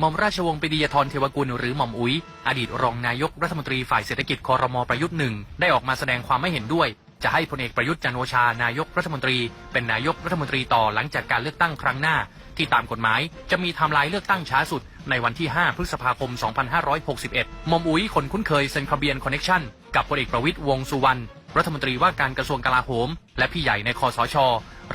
หม่อมราชวงศ์ปดียธรเทวกุลหรือหม่อมอุ๋ยอดีตรองนายกรัฐมนตรีฝ่ายเศรษฐกิจคอรมอประยุทธ์หนึ่งได้ออกมาแสดงความไม่เห็นด้วย จะให้พลเอกประยุทธ์จันโอชานายกรัฐมนตรี เป็นนายกรัฐมนตรีต่อหลังจากการเลือกตั้งครั้งหน้า ที่ตามกฎหมายจะมีไทม์ไลน์เลือกตั้งช้าสุด ในวันที่ 5 พฤษภาคม 2561หม่อมอุ๋ยคนคุ้นเคยเซ็นคาเบียนคอนเน็ชันกับพลเอกประวิตยวงสุวรรณ รัฐมนตรีว่าการกระทรวงกลาโหม และพี่ใหญ่ในคอสช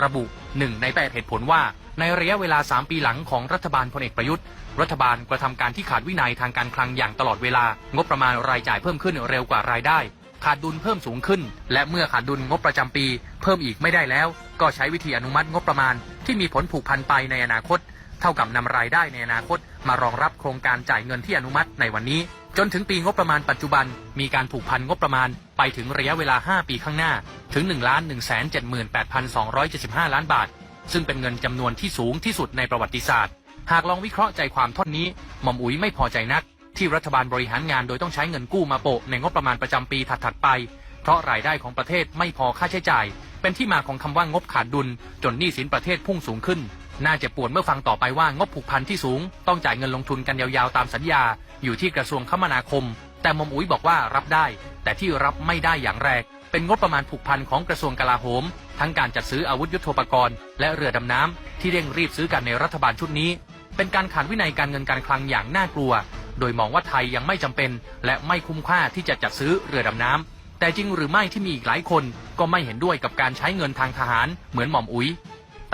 ระบุหนึ่งในแปดเหตุผลว่า ในระยะเวลา 3 ปีหลังของรัฐบาลพลเอกประยุทธ์ รัฐบาลกระทำการที่ขาดวินัยทางการคลังอย่างตลอดเวลา งบประมาณรายจ่ายเพิ่มขึ้นเร็วกว่ารายได้ ขาดดุลเพิ่มสูงขึ้น และเมื่อขาดดุลงบประจำปี เพิ่มอีกไม่ได้แล้ว ก็ใช้วิธีอนุมัติงบประมาณ ที่มีผลผูกพันไปในอนาคต เท่ากับนำรายได้ในอนาคต มารองรับโครงการจ่ายเงินที่อนุมัติในวันนี้ จนถึงปีงบประมาณปัจจุบัน มีการผูกพันงบประมาณไปถึงระยะเวลา 5 ปีข้างหน้า ถึง 1 1 7 8 2 7 5 ล้านบาท ซึ่งเป็นเงินจำนวนที่สูงที่สุดในประวัติศาสตร์ หากลองวิเคราะห์ใจความท่อนนี้หม่อมอุ๋ยไม่พอใจนัก ที่รัฐบาลบริหารงานโดยต้องใช้เงินกู้มาโปะในงบประมาณประจำปีถัดๆไป เพราะรายได้ของประเทศไม่พอค่าใช้จ่าย เป็นที่มาของคำว่างบขาดดุล จนหนี้สินประเทศพุ่งสูงขึ้น น่าเจ็บปวดเมื่อฟังต่อไปว่างบผูกพันที่สูง ต้องจ่ายเงินลงทุนกันยาวๆตามสัญญา อยู่ที่กระทรวงคมนาคม แต่หมอมอุ๋ยบอกว่ารับได้ แต่ที่รับไม่ได้อย่างแรก เป็นงบประมาณผูกพันของกระทรวงกลาโหม ทั้งการจัดซื้ออาวุธยุโทโธปกรณ์ และเรือดำน้ำที่เร่งรีบซื้อกันในรัฐบาลชุดนี้ เป็นการขาดวินัยการเงินการคลังอย่างน่ากลัว โดยมองว่าไทยยังไม่จำเป็น และไม่คุ้มค่าที่จะจัดซื้อเรือดำน้ำแต่จริงหรือไม่ที่มีอีกหลายคน ก็ไม่เห็นด้วยกับการใช้เงินทางทหารเหมือนหม่อมอุ๋ย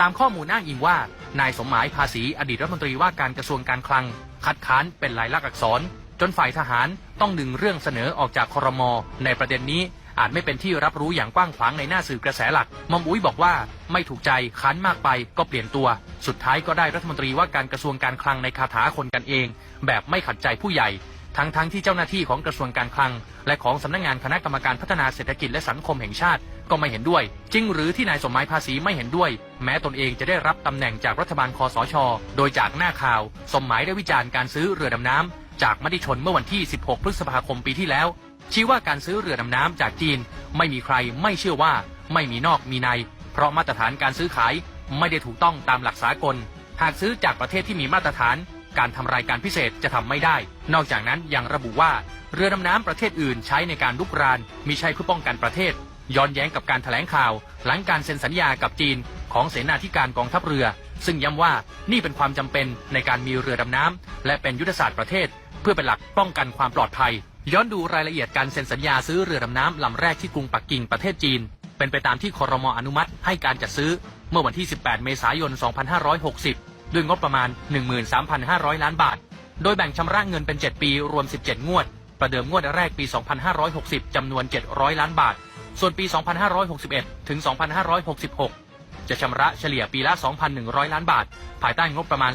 ตามข้อมูลอ้างอิงว่า นายสมหมายภาษีอดีตรัฐมนตรีว่าการกระทรวงการคลัง คัดค้านเป็นลายลักษณ์อักษร จนฝ่ายทหารต้องดึงเรื่องเสนอออกจากครมในประเด็นนี้อาจไม่เป็นที่รับรู้อย่างกว้างขวางในหน้าสื่อกระแสหลักมอมอุ้ยบอกว่าไม่ถูกใจค้านมากไปก็เปลี่ยนตัว สุดท้ายก็ได้รัฐมนตรีว่าการกระทรวงการคลังในคาถาคนกันเอง แบบไม่ขัดใจผู้ใหญ่ ทั้งทั้งที่เจ้าหน้าที่ของกระทรวงการคลัง และของสำนักงานคณะกรรมการพัฒนาเศรษฐกิจและสังคมแห่งชาติก็ไม่เห็นด้วย จริงหรือที่นายสมหมายภาษีไม่เห็นด้วย แม้ตนเองจะได้รับตำแหน่งจากรัฐบาลคอสช โดยจากหน้าข่าว สมหมายได้วิจารณ์การซื้อเรือดำน้ำจากมติชนเมื่อวันที่ 16 พฤษภาคมปีที่แล้ว ชี้ว่าการซื้อเรือดำน้ำจากจีน ไม่มีใครไม่เชื่อว่าไม่มีนอกมีใน เพราะมาตรฐานการซื้อขายไม่ได้ถูกต้องตามหลักสากล หากซื้อจากประเทศที่มีมาตรฐาน การทำรายการพิเศษจะทำไม่ได้ นอกจากนั้นยังระบุว่า เรือดำน้ำประเทศอื่นใช้ในการลุกรานมิใช่เพื่อป้องกันประเทศ ย้อนแย้งกับการถแถลงข่าว หลังการเซ็นสัญญากับจีน ของเสนาธิการกองทัพเรือ ซึ่งย้ำว่านี่เป็นความจำเป็นในการมีเรือดำน้ำและเป็นยุทธศาสตร์ประเทศ เพื่อเป็นหลักป้องกันความปลอดภัย ย้อนดูรายละเอียดการเซ็นสัญญาซื้อเรือดำน้ำลำแรกที่กรุงปักกิ่งประเทศจีน เป็นไปตามที่คอรมออนุมัติให้การจัดซื้อ เมื่อวันที่ 18 เมษายน 2560 ด้วยงบประมาณ 13,500 ล้านบาท โดยแบ่งชำระเงินเป็น 7 ปี รวม 17 งวด ประเดิมงวดแรกปี 2560 จำนวน 700 ล้านบาท ส่วนปี 2561 ถึง 2566 จะชำระเฉลี่ยปีละ 2,100 ล้านบาท ภายใต้งบประมาณ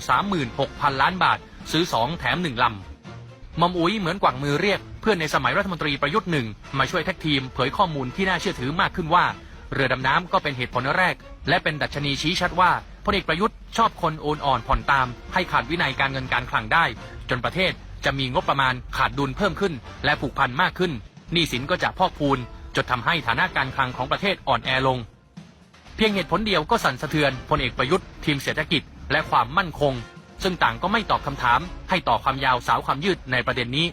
36,000 ล้านบาท ซื้อ 2 แถม 1 ลำมอมอุ๋ยเหมือนกวักมือเรียก เพื่อนในสมัยรัฐมนตรีประยุทธ์หนึ่งมาช่วยแท็กทีมเผยข้อมูลที่น่าเชื่อถือมากขึ้นว่า เรือดำน้ำก็เป็นเหตุผลแรก และเป็นดัชนีชี้ชัดว่า พลเอกประยุทธ์ชอบคนโอนอ่อนผ่อนตาม ให้ขาดวินัยการเงินการคลังได้ จนประเทศจะมีงบประมาณขาดดุลเพิ่มขึ้น และผูกพันมากขึ้นหนี้สินก็จะพอกพูนจนทำให้ฐานะการคลังของประเทศอ่อนแอลง เพียงเหตุผลเดียวก็สั่นสะเทือนพลเอกประยุทธ์ทีมเศรษฐกิจและความมั่นคง ซึ่งต่างก็ไม่ตอบคำถาม ให้ต่อความยาวสาวความยืดในประเด็นนี้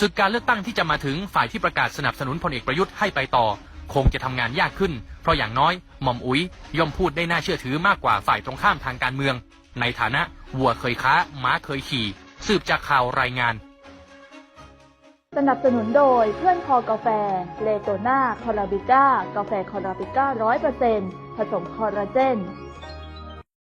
ศึกการเลือกตั้งที่จะมาถึงฝ่ายที่ประกาศสนับสนุนพลเอกประยุทธ์ให้ไปต่อ คงจะทำงานยากขึ้น เพราะอย่างน้อยหม่อมอุ๋ยย่อมพูดได้น่าเชื่อถือมากกว่าฝ่ายตรงข้ามทางการเมือง ในฐานะวัวเคยค้า ม้าเคยขี่ สืบจากข่าวรายงาน สนับสนุนโดยเพื่อนคอกาแฟ เลโตนาคอราบิก้ากาแฟคอราบิก้าร้อยเปอร์เซ็นต์ผสมคอลลาเจน